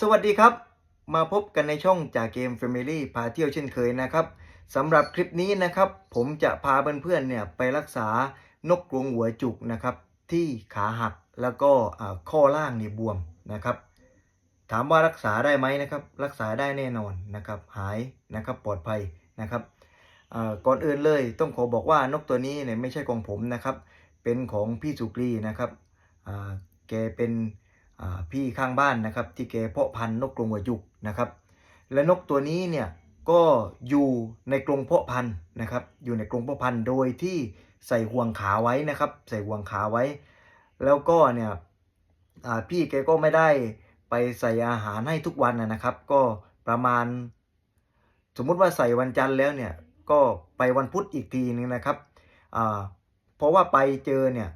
สวัสดีครับ มาพบกันในช่องจากเกม Family พาเที่ยวเช่นเคยนะครับสำหรับคลิปนี้นะครับ ผมจะพาเพื่อนๆเนี่ยไปรักษานกกรงหัวจุกนะครับ ที่ขาหักแล้วก็ข้อล่างเนี่ยบวมนะครับ ถามว่ารักษาได้ไหมนะครับ รักษาได้แน่นอนนะครับ หายนะครับปลอดภัยนะครับก่อนอื่นเลยต้องขอบอกว่านกตัวนี้เนี่ยไม่ใช่ของผมนะครับ เป็นของพี่สุกรีนะครับแกเป็น พี่ข้างบ้านนะครับที่แกเพาะพันธุ์นกกรงหัวจุกนะครับ และนกตัวนี้เนี่ยก็อยู่ในกรงเพาะพันธุ์นะครับ อยู่ในกรงเพาะพันธุ์โดยที่ใส่ห่วงขาไว้นะครับ ใส่ห่วงขาไว้ แล้วก็เนี่ยพี่แกก็ไม่ได้ไปใส่อาหารให้ทุกวันนะครับ ก็ประมาณ สมมุติว่าใส่วันจันทร์แล้วเนี่ยก็ไปวันพุธอีกทีนึงนะครับเพราะว่าไปเจอเนี่ย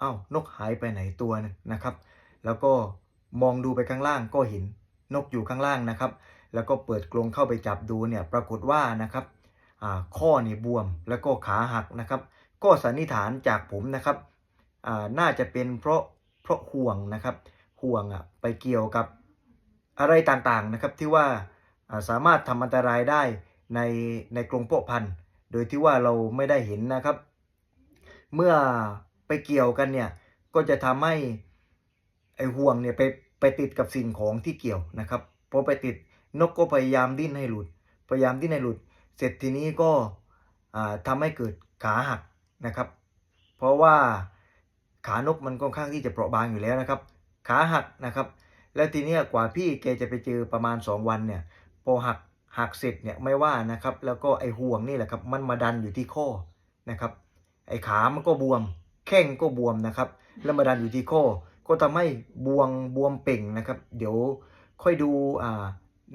อ้าวนกหายไปไหนตัวนึงนะครับ แล้วก็มองดูไปข้างล่างก็เห็นนกอยู่ข้างล่างนะครับ แล้วก็เปิดกรงเข้าไปจับดูเนี่ยปรากฏว่านะครับข้อนี่บวมแล้วก็ขาหักนะครับ ก็สันนิษฐานจากผมนะครับน่าจะเป็นเพราะเพราะห่วงนะครับ ห่วงอะไปเกี่ยวกับอะไรต่างๆนะครับที่ว่าสามารถทำอันตรายได้ในในกรงเพาะพันธุ์ โดยที่ว่าเราไม่ได้เห็นนะครับ เมื่อไปเกี่ยวกันเนี่ยก็จะทำให้ ไอ้ห่วงเนี่ยไปไปติดกับสิ่งของที่เกี่ยวนะครับพอไปติดนกก็พยายามดิ้นให้หลุด พยายามดิ้นให้หลุด เสร็จทีนี้ก็อ่าทำให้เกิดขาหักนะครับ เพราะว่าขานกมันค่อนข้างที่จะเปราะบางอยู่แล้วนะครับ ขาหักนะครับ แล้วทีเนี้ยกว่าพี่แกจะไปเจอประมาณ 2 วันเนี่ยพอหักหักเสร็จเนี่ยไม่ว่านะครับ แล้วก็ไอห่วงนี่แหละครับมันมาดันอยู่ที่ข้อนะครับ ไอขามันก็บวม แข้งก็บวมนะครับ แล้วมาดันอยู่ที่ข้อ ก็ทำให้บวงบวมเป่งนะครับ เดี๋ยวค่อยดู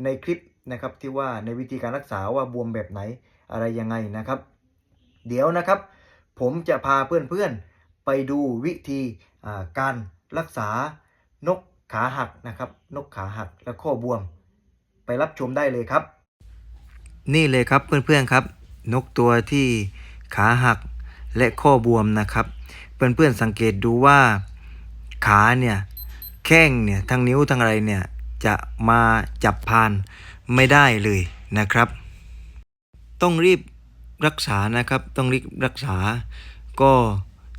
ในคลิปนะครับที่ว่าในวิธีการรักษาว่าบวมแบบไหนอะไรยังไงนะครับ เดี๋ยวนะครับ ผมจะพาเพื่อนๆไปดูวิธีการรักษานกขาหักนะครับ นกขาหักและข้อบวม ไปรับชมได้เลยครับ นี่เลยครับเพื่อนๆครับ นกตัวที่ขาหักและข้อบวมนะครับ เพื่อนๆสังเกตดูว่า ขาเนี่ยแข้งเนี่ยทั้งนิ้วทั้งอะไรเนี่ยจะมาจับพานไม่ได้เลยนะครับ ต้องรีบรักษานะครับต้องรีบรักษาก็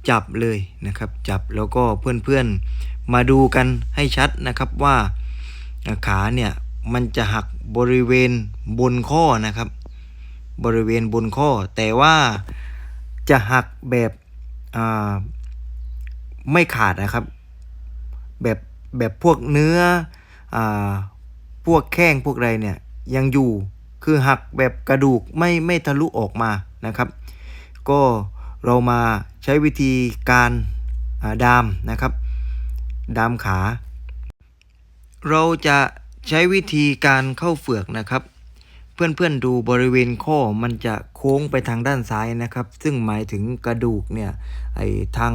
จับเลยนะครับ จับแล้วก็เพื่อนๆมาดูกันให้ชัดนะครับว่าขาเนี่ยมันจะหักบริเวณบนข้อนะครับ บริเวณบนข้อ แต่ว่าจะหักแบบไม่ขาดนะครับ แบบแบบพวกเนื้ออ่าพวกแข้งพวกอะไรเนี่ยยังอยู่คือหักแบบกระดูกไม่ไม่ทะลุออกมานะครับ ก็เรามาใช้วิธีการดามนะครับ ดามขา เราจะใช้วิธีการเข้าเฟือกนะครับ เพื่อนๆดูบริเวณข้อมันจะโค้งไปทางด้านซ้ายนะครับ ซึ่งหมายถึงกระดูกเนี่ยไอทาง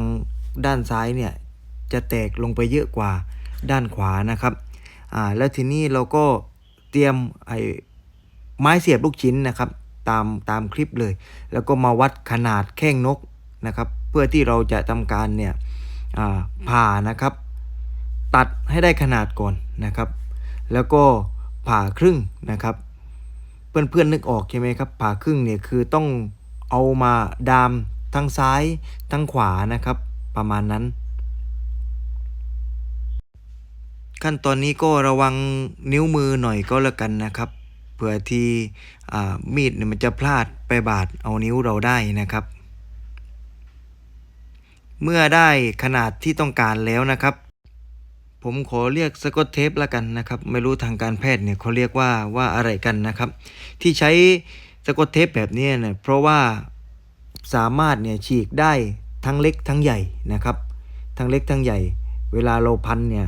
ด้านซ้ายเนี่ย จะแตกลงไปเยอะกว่าด้านขวานะครับอ่าแล้วทีนี้เราก็เตรียมไอ้ไม้เสียบลูกชิ้นนะครับ ตามตามคลิปเลย แล้วก็มาวัดขนาดแข้งนกนะครับ เพื่อที่เราจะทำการเนี่ยอ่าผ่านะครับ ตัดให้ได้ขนาดก่อนนะครับ แล้วก็ผ่าครึ่งนะครับ เพื่อนๆนึกออกใช่ไหมครับ ผ่าครึ่งเนี่ยคือต้องเอามาดามทั้งซ้ายทั้งขวานะครับ ประมาณนั้น ขั้นตอนนี้ก็ระวังนิ้วมือหน่อยก็แล้วกันนะครับ เผื่อที่มีดเนี่ยมันจะพลาดไปบาดเอานิ้วเราได้นะครับ เมื่อได้ขนาดที่ต้องการแล้วนะครับ ผมขอเรียกสกอตเทปละกันนะครับ ไม่รู้ทางการแพทย์เนี่ยเขาเรียกว่าว่าอะไรกันนะครับ ที่ใช้สกอตเทปแบบนี้เนี่ยเพราะว่าสามารถเนี่ยฉีกได้ทั้งเล็กทั้งใหญ่นะครับ ทั้งเล็กทั้งใหญ่ เวลาเราพันเนี่ย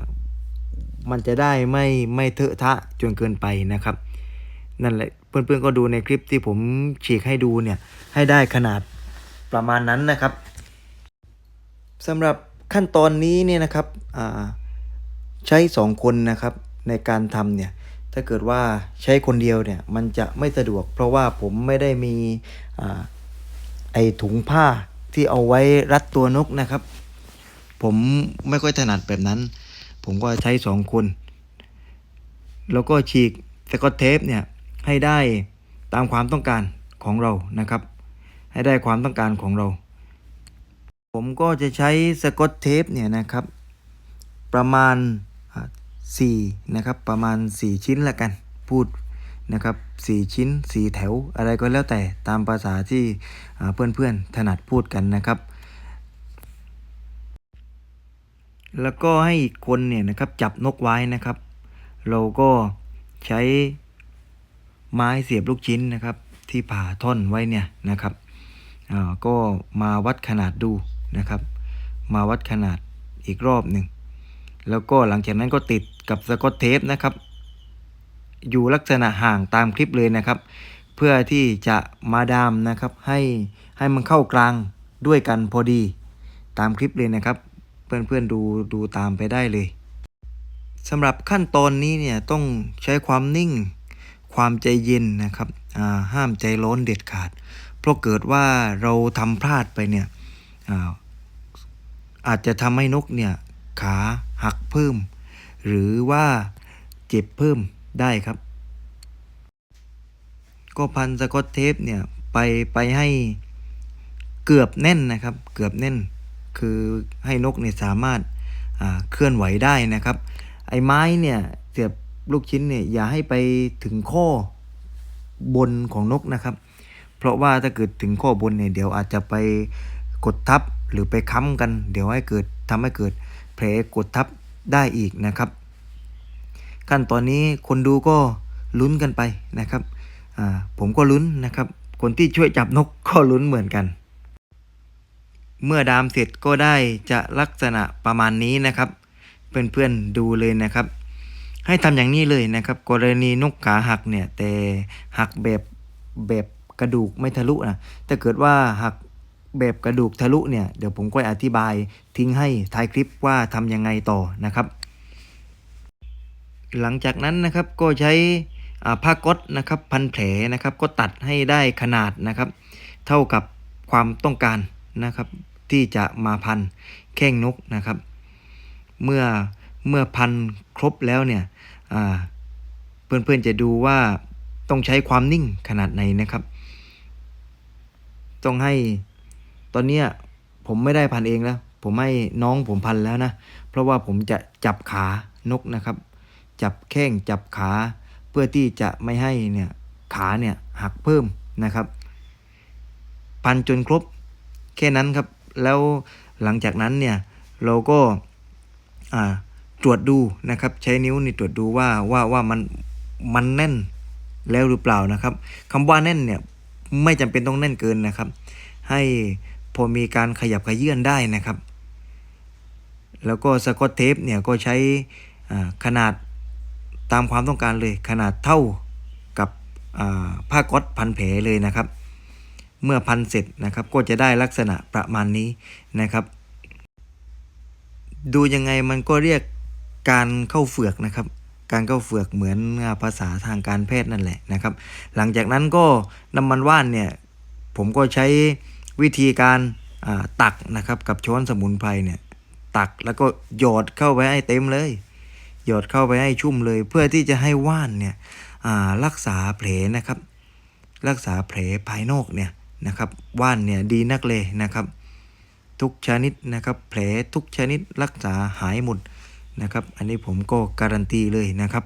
มันจะได้ไม่ไม่เถอะทะจนเกินไปนะครับ นั่นแหละเพื่อนๆก็ดูในคลิปที่ผมฉีกให้ดูเนี่ยให้ได้ขนาดประมาณนั้นนะครับสำหรับขั้นตอนนี้เนี่ยนะครับใช้สองคนนะครับในการทำเนี่ยถ้าเกิดว่าใช้คนเดียวเนี่ยมันจะไม่สะดวก เพราะว่าผมไม่ได้มีอไอถุงผ้าที่เอาไว้รัดตัวนกนะครับ ผมไม่ค่อยถนัดแบบนั้น ผมก็ใช้สองคน แล้วก็ฉีกสกอตเทปเนี่ยให้ได้ตามความต้องการของเรานะครับ ให้ได้ความต้องการของเรา ผมก็จะใช้สกอตเทปเนี่ยนะครับ ประมาณอ่าสี่นะครับประมาณ 4 ชิ้นละกันพูดนะครับ4ชิ้น 4 แถว อะไรก็แล้วแต่ตามภาษาที่เพื่อนๆถนัดพูดกันนะครับ แล้วก็ให้อีกคนเนี่ยนะครับจับนกไว้นะครับ เราก็ใช้ไม้เสียบลูกชิ้นนะครับ ที่ผ่าท่อนไว้เนี่ยนะครับอ่าก็มาวัดขนาดดูนะครับ มาวัดขนาดอีกรอบหนึ่งแล้วก็หลังจากนั้นก็ติดกับสกอตเทปนะครับ อยู่ลักษณะห่างตามคลิปเลยนะครับ เพื่อที่จะมาดามนะครับให้ให้มันเข้ากลางด้วยกันพอดีตามคลิปเลยนะครับ เพื่อนๆดูดูตามไปได้เลยสำหรับขั้นตอนนี้เนี่ยต้องใช้ความนิ่งความใจเย็นนะครับอ่าห้ามใจร้อนเด็ดขาด เพราะเกิดว่าเราทำพลาดไปเนี่ยอาอาจจะทำให้นกเนี่ยขาหักเพิ่ม หรือว่าเจ็บเพิ่มได้ครับ ก็พันสกอตเทปเนี่ยไปไปให้เกือบแน่นนะครับ เกือบแน่น คือให้นกเนี่ยสามารถาเคลื่อนไหวได้นะครับ ไอ้ไม้เนี่ยเสียบลูกชิ้นเนี่ยอย่าให้ไปถึงข้อบนของนกนะครับ เพราะว่าถ้าเกิดถึงข้อบนเนี่ยเดี๋ยวอาจจะไปกดทับหรือไปค้ำกัน เดี๋ยวให้เกิดทำให้เกิดแผลกดทับได้อีกนะครับ ขั้นตอนนี้คนดูก็ลุ้นกันไปนะครับผมก็ลุ้นนะครับ คนที่ช่วยจับนกก็ลุ้นเหมือนกัน เมื่อดามเสร็จก็ได้จะลักษณะประมาณนี้นะครับ เพื่อนๆดูเลยนะครับ ให้ทำอย่างนี้เลยนะครับ กรณีนกขาหักเนี่ยแต่หักแบบแบบกระดูกไม่ทะลุนะถ้าเกิดว่าหักแบบกระดูกทะลุเนี่ยเดี๋ยวผมก็อธิบายทิ้งให้ท้ายคลิปว่าทำยังไงต่อนะครับ หลังจากนั้นนะครับก็ใช้ผ้าก๊อตนะครับพันแผลนะครับก็ตัดให้ได้ขนาดนะครับ เท่ากับความต้องการ นะครับ ที่จะมาพันแข้งนกนะครับ เมื่อเมื่อพันครบแล้วเนี่ยอ่าเพื่อนๆจะดูว่าต้องใช้ความนิ่งขนาดไหนนะครับ ต้องให้ตอนนี้ผมไม่ได้พันเองแล้ว ผมให้น้องผมพันแล้วนะ เพราะว่าผมจะจับขานกนะครับ จับแข้งจับขา เพื่อที่จะไม่ให้เนี่ยขาเนี่ยหักเพิ่มนะครับ พันจนครบ แค่นั้นครับ แล้วหลังจากนั้นเนี่ยเราก็ตรวจดูนะครับ ใช้นิ้วนี่ตรวจดูว่าว่าว่ามันมันแน่นแล้วหรือเปล่านะครับคำว่าแน่นเนี่ยไม่จำเป็นต้องแน่นเกินนะครับ ให้พอมีการขยับขยื่นได้นะครับ แล้วก็สกอตเทปเนี่ยก็ใช้ขนาดตามความต้องการเลยขนาดเท่ากับผ้าก๊อตพันแผลเลยนะครับ เมื่อพันเสร็จนะครับก็จะได้ลักษณะประมาณนี้นะครับ ดูยังไงมันก็เรียกการเข้าเฟือกนะครับ การเข้าเฟือกเหมือนภาษาทางการแพทย์นั่นแหละนะครับ หลังจากนั้นก็น้ำมันว่านเนี่ยผมก็ใช้วิธีการตักนะครับกับช้อนสมุนไพรเนี่ยตักแล้วก็หยอดเข้าไปให้เต็มเลย หยอดเข้าไปให้ชุ่มเลย เพื่อที่จะให้ว่านเนี่ยรักษาแผลนะครับ รักษาแผลภายนอกเนี่ย นะครับว่านเนี่ยดีนักเลยนะครับ ทุกชนิดนะครับแผลทุกชนิดรักษาหายหมดนะครับ อันนี้ผมก็การันตีเลยนะครับ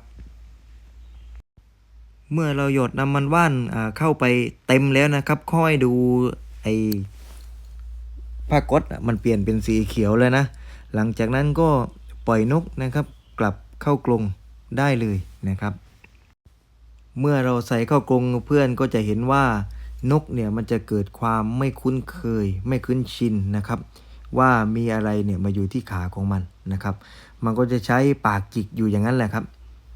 เมื่อเราหยดน้ำมันว่านเข้าไปเต็มแล้วนะครับ ค่อยดูไอผ้าก๊อตมันเปลี่ยนเป็นสีเขียวแล้วนะ หลังจากนั้นก็ปล่อยนกนะครับ กลับเข้ากรงได้เลยนะครับ เมื่อเราใส่เข้ากรงเพื่อนก็จะเห็นว่า นกเนี่ยมันจะเกิดความไม่คุ้นเคย ไม่คุ้นชินนะครับ ว่ามีอะไรเนี่ยมาอยู่ที่ขาของมันนะครับ มันก็จะใช้ปากจิกอยู่อย่างนั้นแหละครับ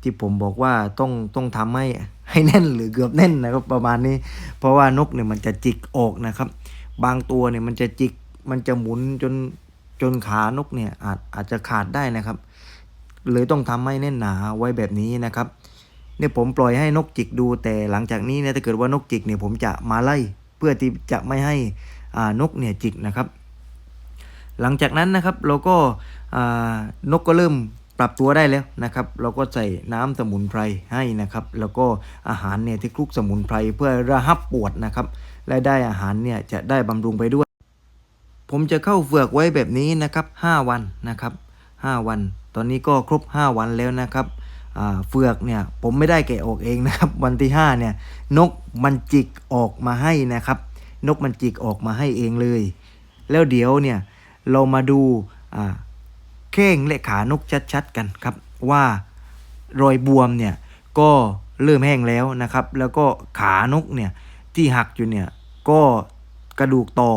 ที่ผมบอกว่าต้องต้องทำให้ให้แน่นหรือเกือบแน่นนะครับประมาณนี้ เพราะว่านกเนี่ยมันจะจิกออกนะครับ บางตัวเนี่ยมันจะจิกมันจะหมุนจนจนขานกเนี่ยอาจอาจจะขาดได้นะครับ เลยต้องทำให้แน่นหนาไว้แบบนี้นะครับ เนี่ยผมปล่อยให้นกจิกดู แต่หลังจากนี้เนี่ยถ้าเกิดว่านกจิกเนี่ยผมจะมาไล่เพื่อที่จะไม่ให้อ่านกเนี่ยจิกนะครับ หลังจากนั้นนะครับเราก็อ่านกก็เริ่มปรับตัวได้แล้วนะครับ เราก็ใส่น้ำสมุนไพรให้นะครับ แล้วก็อาหารเนี่ยที่คลุกสมุนไพรเพื่อระหับปวดนะครับและได้อาหารเนี่ยจะได้บำรุงไปด้วย ผมจะเข้าเฟือกไว้แบบนี้นะครับ 5 วันนะครับ 5 วัน ตอนนี้ก็ครบ 5 วันแล้วนะครับ เฟือกเนี่ยผมไม่ได้แกะออกเองนะครับ วันที่5เนี่ยนกมันจิกออกมาให้นะครับ นกมันจิกออกมาให้เองเลย แล้วเดี๋ยวเนี่ยเรามาดูาแข้งและขานกชัดๆกันครับ ว่ารอยบวมเนี่ยก็เริ่มแห้งแล้วนะครับ แล้วก็ขานกเนี่ยที่หักอยู่เนี่ยก็กระดูกต่อ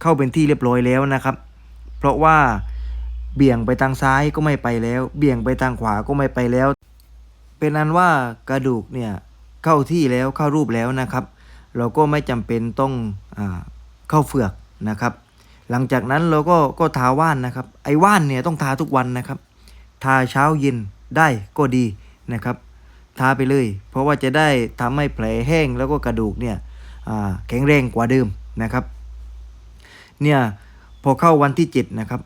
เข้าเป็นที่เรียบร้อยแล้วนะครับ เพราะว่า เบี่ยงไปทางซ้ายก็ไม่ไปแล้ว เบี่ยงไปทางขวาก็ไม่ไปแล้ว เป็นอันว่ากระดูกเนี่ยเข้าที่แล้วเข้ารูปแล้วนะครับ เราก็ไม่จำเป็นต้องอเข้าเฟือกนะครับ หลังจากนั้นเราก็ก็ทาว่านนะครับ ไอ้ว่านเนี่ยต้องทาทุกวันนะครับ ทาเช้าเย็นได้ก็ดีนะครับ ทาไปเลย เพราะว่าจะได้ทำให้แผลแห้งแล้วก็กระดูกเนี่ยแข็งแรงกว่าเดิมนะครับ เนี่ยพอเข้าวันที่ 7 นะครับ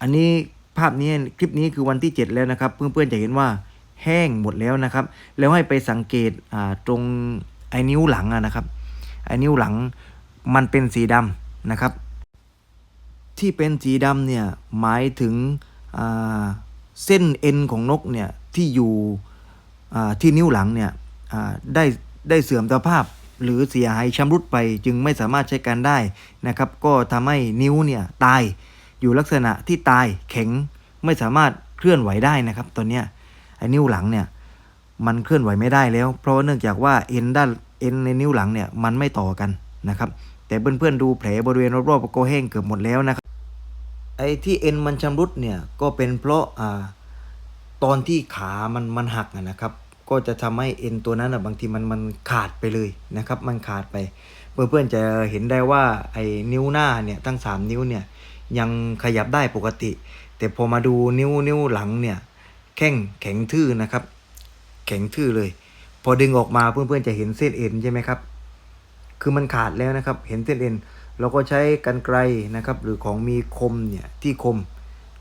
อันนี้ภาพนี้คลิปนี้คือวันที่ 7 แล้วนะครับ เพื่อนๆจะเห็นว่าแห้งหมดแล้วนะครับ แล้วให้ไปสังเกตตรงไอ้นิ้วหลังนะครับไอ้นิ้วหลังมันเป็นสีดำนะครับ ที่เป็นสีดำเนี่ยหมายถึงเส้นเอ็นของนกเนี่ยที่อยู่ที่นิ้วหลังเนี่ยได้ได้เสื่อมสภาพหรือเสียหายชำรุดไปจึงไม่สามารถใช้การได้นะครับ ก็ทำให้นิ้วเนี่ยตาย อยู่ลักษณะที่ตายแข็งไม่สามารถเคลื่อนไหวได้นะครับตอนเนี้ยไอ้นิ้วหลังเนี่ยมันเคลื่อนไหวไม่ได้แล้ว เพราะเนื่องจากว่าเอ็นด้านเอ็นในนิ้วหลังเนี่ยมันไม่ต่อกันนะครับ แต่เพื่อนๆดูแผลบริเวณรอบๆก็แห้งเกือบหมดแล้วนะครับไอ้ที่เอ็นมันชำรุดเนี่ยก็เป็นเพราะอ่าตอนที่ขามันมันหักนะครับ ก็จะทำให้เอ็นตัวนั้นอะบางทีมันมันขาดไปเลยนะครับ มันขาดไป เพื่อนๆจะเห็นได้ว่าไอ้นิ้วหน้าเนี่ยทั้งสามนิ้วเนี่ย ยังขยับได้ปกติ แต่พอมาดูนิ้วนิ้วหลังเนี่ยแข้งแข็งทื่อนะครับ แข็งทื่อเลย พอดึงออกมาเพื่อนๆจะเห็นเส้นเอ็นใช่ไหมครับ คือมันขาดแล้วนะครับ เห็นเส้นเอ็นเราก็ใช้กันไกลนะครับ หรือของมีคมเนี่ยที่คม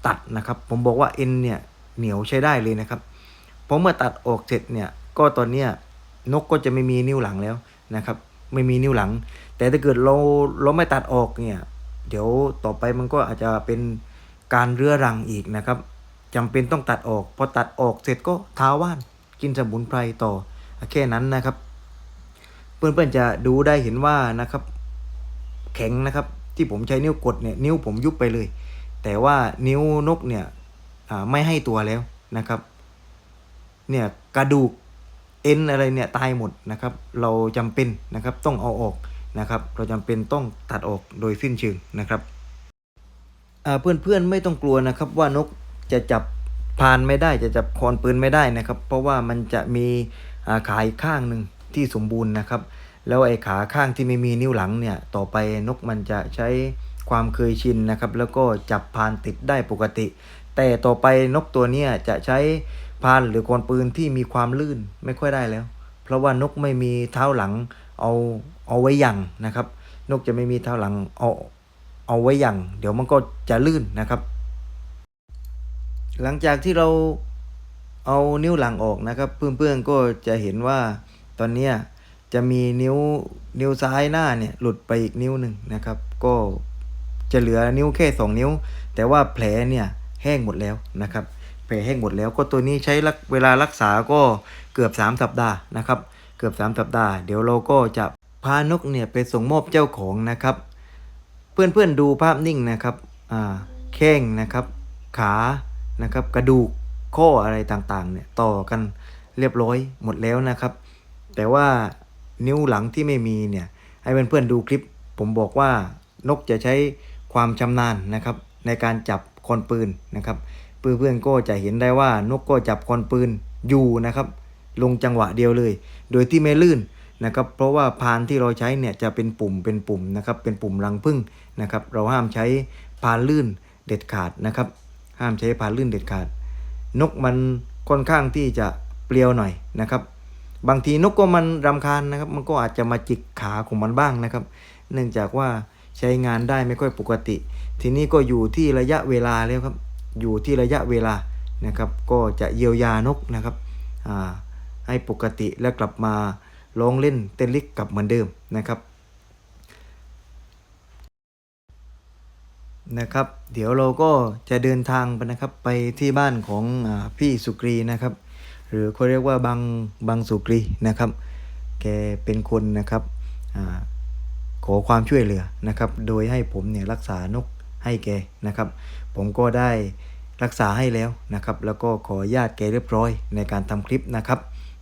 ตัดนะครับ ผมบอกว่าเอ็นเนี่ยเหนียวใช้ได้เลยนะครับเพราะเมื่อตัดออกเสร็จเนี่ยก็ตอนเนี้ยนกก็จะไม่มีนิ้วหลังแล้วนะครับ ไม่มีนิ้วหลัง แต่ถ้าเกิดเราเราไม่ตัดออกเนี่ย เดี๋ยวต่อไปมันก็อาจจะเป็นการเรื้อรังอีกนะครับจำเป็นต้องตัดออก พอตัดออกเสร็จก็ทาว่านกินสมุนไพรต่อแค่นั้นนะครับ เพื่อนๆจะดูได้เห็นว่านะครับ แข็งนะครับที่ผมใช้นิ้วกดเนี่ยนิ้วผมยุบไปเลย แต่ว่านิ้วนกเนี่ยไม่ให้ตัวแล้วนะครับ เนี่ยกระดูกเอ็นอะไรเนี่ยตายหมดนะครับ เราจำเป็นนะครับต้องเอาออก นะครับ เราจำเป็นต้องตัดออกโดยสิ้นเชิงนะครับอ่าเพื่อนๆไม่ต้องกลัวนะครับว่านกจะจับพานไม่ได้จะจับคอนปืนไม่ได้นะครับ เพราะว่ามันจะมีาขาอีกข้างหนึ่งที่สมบูรณ์นะครับ แล้วไอ้ขาข้างที่ไม่มีนิ้วหลังเนี่ยต่อไปนกมันจะใช้ความเคยชินนะครับ แล้วก็จับพานติดได้ปกติ แต่ต่อไปนกตัวเนี้ยจะใช้พานหรือกรปืนที่มีความลื่นไม่ค่อยได้แล้ว เพราะว่านกไม่มีเท้าหลังเอา เอาไว้ยังนะครับ นกจะไม่มีเท้าหลังเอาเอาไว้ยังเดี๋ยวมันก็จะลื่นนะครับ หลังจากที่เราเอานิ้วหลังออกนะครับเพื่อนๆก็จะเห็นว่าตอนนี้จะมีนิ้วนิ้วซ้ายหน้าเนี่ยหลุดไปอีกนิ้วหนึ่งนะครับ ก็จะเหลือนิ้วแค่สองนิ้ว แต่ว่าแผลเนี่ยแห้งหมดแล้วนะครับ แผลแห้งหมดแล้วก็ตัวนี้ใช้เวลารักษาก็เกือบ 3 สัปดาห์นะครับ เกือบ 3 สัปดาห์ เดี๋ยวเราก็จะ พานกเนี่ยไปส่งมอบเจ้าของนะครับ เพื่อนๆดูภาพนิ่งนะครับอ่าแข้งนะครับ ขานะครับ กระดูกข้ออะไรต่างๆเนี่ยต่อกันเรียบร้อยหมดแล้วนะครับ แต่ว่านิ้วหลังที่ไม่มีเนี่ยให้เพื่อนๆดูคลิป ผมบอกว่านกจะใช้ความชำนาญนะครับ ในการจับคอนปืนนะครับเพื่อนๆก็จะเห็นได้ว่านกก็จับคอนปืนอยู่นะครับ ลงจังหวะเดียวเลย โดยที่ไม่ลื่น นะครับเพราะว่าพานที่เราใช้เนี่ยจะเป็นปุ่มเป็นปุ่มนะครับเป็นปุ่มรังพึ่งนะครับเราห้ามใช้พานลื่นเด็ดขาดนะครับ ห้ามใช้พานลื่นเด็ดขาด นกมันค่อนข้างที่จะเปรียวหน่อยนะครับ บางทีนกก็มันรำคาญนะครับ มันก็อาจจะมาจิกขาของมันบ้างนะครับ เนื่องจากว่าใช้งานได้ไม่ค่อยปกติ ทีนี้ก็อยู่ที่ระยะเวลาแล้วครับ อยู่ที่ระยะเวลานะครับ ก็จะเยียวยานกนะครับให้ปกติและกลับมา ร้องเล่นเต้นลิกกลับเหมือนเดิมนะครับนะครับ เดี๋ยวเราก็จะเดินทางไปนะครับไปที่บ้านของอพี่สุกรีนะครับ หรือเขาเรียกว่าบางบางสุกรีนะครับ แกเป็นคนนะครับอขอความช่วยเหลือนะครับ โดยให้ผมเนี่ยรักษานกให้แกนะครับ ผมก็ได้รักษาให้แล้วนะครับ แล้วก็ขอญาตแกเรียบร้อยในการทำคลิปนะครับ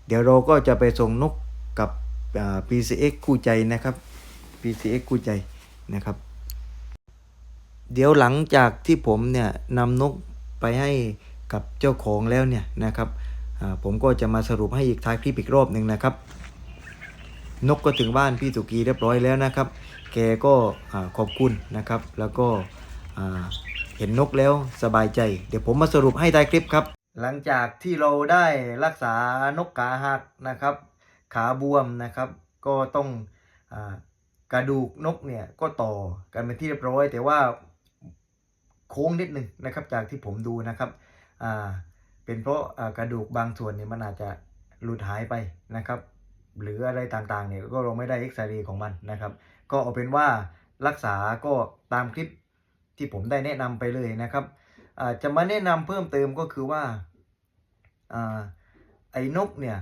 เดี๋ยวเราก็จะไปส่งนก กับ PCX คู่ใจนะครับ PCX คู่ใจนะครับ เดี๋ยวหลังจากที่ผมเนี่ยนำนกไปให้กับเจ้าของแล้วเนี่ยนะครับผมก็จะมาสรุปให้อีกท้ายคลิปอีกรอบหนึ่งนะครับ นกก็ถึงบ้านพี่สุกีเรียบร้อยแล้วนะครับ แกก็ขอบคุณนะครับ แล้วก็เห็นนกแล้วสบายใจ เดี๋ยวผมมาสรุปให้ท้ายคลิปครับ หลังจากที่เราได้รักษานกขาหักนะครับ ขาบวมนะครับ ก็ต้องอกระดูกนกเนี่ยก็ต่อกันเป็นที่เรียบร้อย แต่ว่าโค้งนิดนึงนะครับ จากที่ผมดูนะครับเป็นเพราะกระดูกบางส่วนเนี่ยมันอาจจะหลุดหายไปนะครับ หรืออะไรต่างๆเนี่ยก็เราไม่ได้เอ็กซเรย์ของมันนะครับ ก็เอาเป็นว่ารักษาก็ตามคลิปที่ผมได้แนะนำไปเลยนะครับจะมาแนะนำเพิ่มเติมก็คือว่าอ่าไอ้นกเนี่ย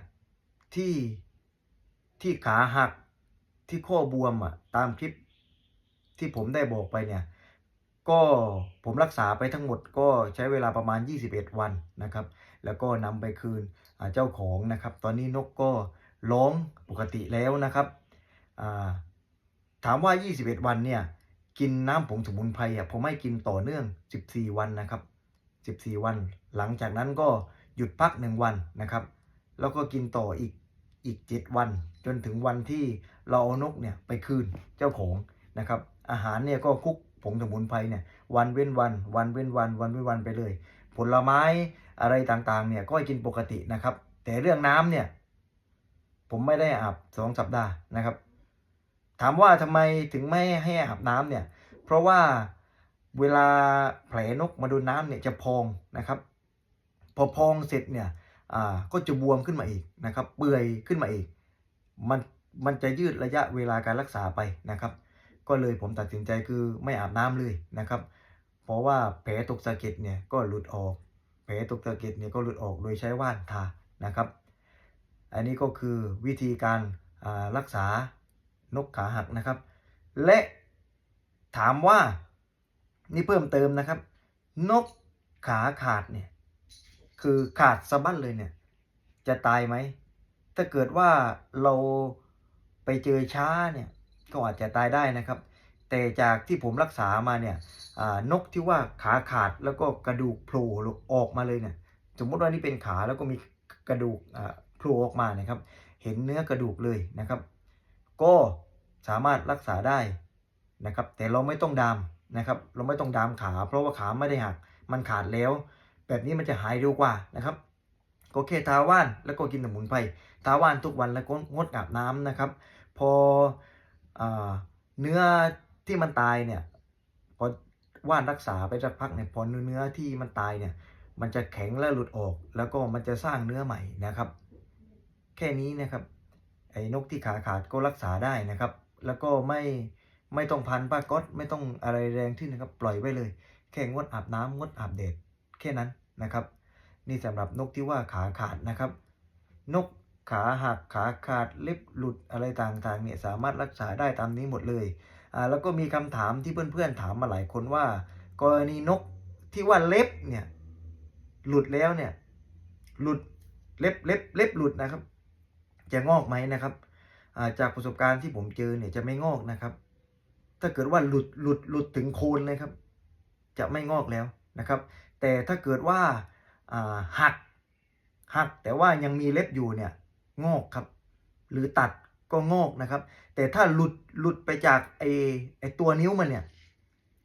ที่ ที่ขาหักที่ข้อบวมอะตามคลิปที่ผมได้บอกไปเนี่ย ก็ผมรักษาไปทั้งหมดก็ใช้เวลาประมาณ 21 วันนะครับ แล้วก็นำไปคืนเจ้าของนะครับ ตอนนี้นกก็ร้องปกติแล้วนะครับาถามว่า 21 วันเนี่ยกินน้ำผงสมุนไพรอะผมให้กินต่อเนื่อง 14 วันนะครับ 14 วัน หลังจากนั้นก็หยุดพัก 1 วันนะครับ แล้วก็กินต่ออีกอีก 7 วัน จนถึงวันที่เราเอานกเนี่ยไปคืนเจ้าของนะครับ อาหารเนี่ยก็คลุกผงสมุนไพรเนี่ยวันเว้นวัน วันเว้นวัน วันเว้นวันไปเลย ผลไม้อะไรต่างๆเนี่ยก็ให้กินปกตินะครับ แต่เรื่องน้ำเนี่ย ผมไม่ได้อาบสองสัปดาห์นะครับ ถามว่าทำไมถึงไม่ให้อาบน้ำเนี่ย เพราะว่าเวลาแผลนกมาโดนน้ำเนี่ยจะพองนะครับ พอพองเสร็จเนี่ยก็จะบวมขึ้นมาอีกนะครับ เปื่อยขึ้นมาอีก มันมันจะยืดระยะเวลาการรักษาไปนะครับ ก็เลยผมตัดสินใจคือไม่อาบน้ำเลยนะครับ เพราะว่าแผลตกสะเก็ดเนี่ยก็หลุดออก แผลตกสะเก็ดเนี่ยก็หลุดออกโดยใช้ว่านทานะครับ อันนี้ก็คือวิธีการารักษานกขาหักนะครับ และถามว่านี่เพิ่มเติมนะครับ นกขาขาดเนี่ยคือขาดสะบั้นเลยเนี่ยจะตายไหม ถ้าเกิดว่าเราไปเจอช้าเนี่ยก็อาจจะตายได้นะครับ แต่จากที่ผมรักษามาเนี่ยนกที่ว่าขาขาดแล้วก็กระดูกโผล่ออกมาเลยเนี่ยสมมติว่านี่เป็นขาแล้วก็มีกระดูกโผล่ออกมานะครับ เห็นเนื้อกระดูกเลยนะครับ ก็สามารถรักษาได้นะครับ แต่เราไม่ต้องดามนะครับ เราไม่ต้องดามขา เพราะว่าขาไม่ได้หักมันขาดแล้ว แบบนี้มันจะหายเร็วกว่านะครับ ก็แค่ทาว่านแล้วก็กินสมุนไพร ทาว่านทุกวันแล้วก็งดอาบน้ำนะครับพออเนื้อที่มันตายเนี่ยพอว่านรักษาไปสักพักเนี่ยพอเนื้อที่มันตายเนี่ยมันจะแข็งและหลุดออก แล้วก็มันจะสร้างเนื้อใหม่นะครับ แค่นี้นะครับไอ้นกที่ขาขาดก็รักษาได้นะครับ แล้วก็ไม่ไม่ต้องพันผ้าก๊อตไม่ต้องอะไรแรงที่นะครับ ปล่อยไว้เลย แค่งดอาบน้ำงดอาบแดดแค่นั้นนะครับ นี่สำหรับนกที่ว่าขาขาดนะครับ นก ขาหักขาขาดเล็บหลุดอะไรต่างๆเนี่ยสามารถรักษาได้ตามนี้หมดเลยอ่าแล้วก็มีคำถามที่เพื่อนๆถามมาหลายคนว่า กรณีนกที่ว่าเล็บเนี่ยหลุดแล้วเนี่ยหลุดเล็บเล็บเล็บหลุดนะครับ จะงอกไหมนะครับาจากประสบการณ์ที่ผมเจอเนี่ยจะไม่งอกนะครับ ถ้าเกิดว่าหลุดหลุดหลุดถึงโคนเลยครับ จะไม่งอกแล้วนะครับ แต่ถ้าเกิดว่าอ่าหักหักแต่ว่ายังมีเล็บอยู่เนี่ย งอกครับ หรือตัดก็งอกนะครับ แต่ถ้าหลุดหลุดไปจากไอไอตัวนิ้วมันเนี่ย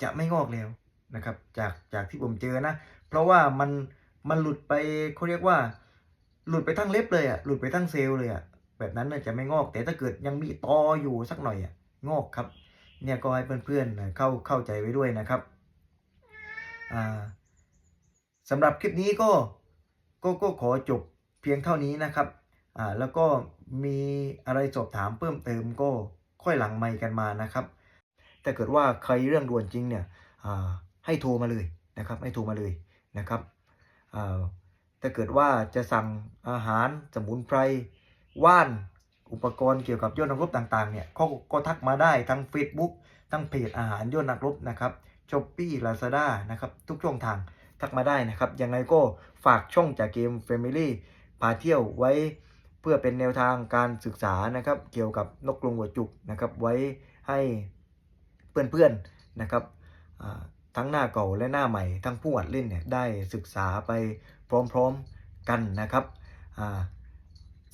จะไม่งอกแล้วนะครับ จากจากที่ผมเจอนะ เพราะว่ามันมันหลุดไปเขาเรียกว่า หลุดไปทั้งเล็บเลยอะหลุดไปทั้งเซลล์เลยอะแบบนั้นน่ะจะไม่งอก แต่ถ้าเกิดยังมีตออยู่สักหน่อยอะงอกครับ เนี่ยก็ให้เพื่อนๆเข้าเข้าใจไว้ด้วยนะครับอ่าสำหรับคลิปนี้ก็ก็ก็ขอจบเพียงเท่านี้นะครับ อ่าแล้วก็มีอะไรสอบถามเพิ่มเติมก็ค่อยหลังไมกันมานะครับถ้าเกิดว่าใครเรื่องด่วนจริงเนี่ยอ่าให้โทรมาเลยนะครับ ให้โทรมาเลยนะครับอ่าถ้าเกิดว่าจะสั่งอาหารสมุนไพรว่านอุปกรณ์เกี่ยวกับยอดนักรบต่างๆเนี่ยก็ก็ทักมาได้ทั้ง Facebook ทั้งเพจอาหารยอดนักรบนะครับช้อปปี้ลาซาด้านะครับทุกช่องทางทักมาได้นะครับยังไงก็ฝากช่องจากเกม Family พาเที่ยวไว้ เพื่อเป็นแนวทางการศึกษานะครับ เกี่ยวกับนกกรงหัวจุกนะครับ ไว้ให้เพื่อนๆนะครับทั้งหน้าเก่าและหน้าใหม่ทั้งผู้อัดเล่นเนี่ยได้ศึกษาไปพร้อมๆกันนะครับ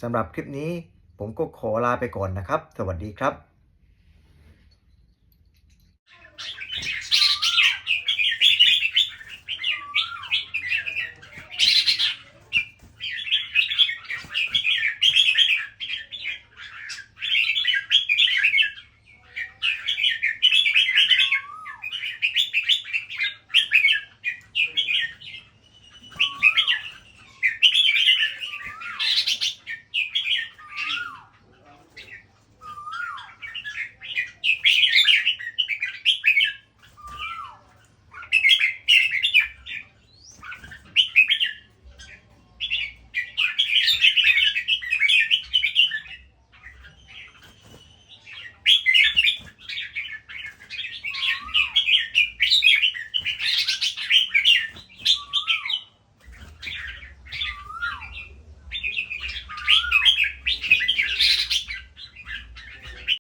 สำหรับคลิปนี้ผมก็ขอลาไปก่อนนะครับ สวัสดีครับ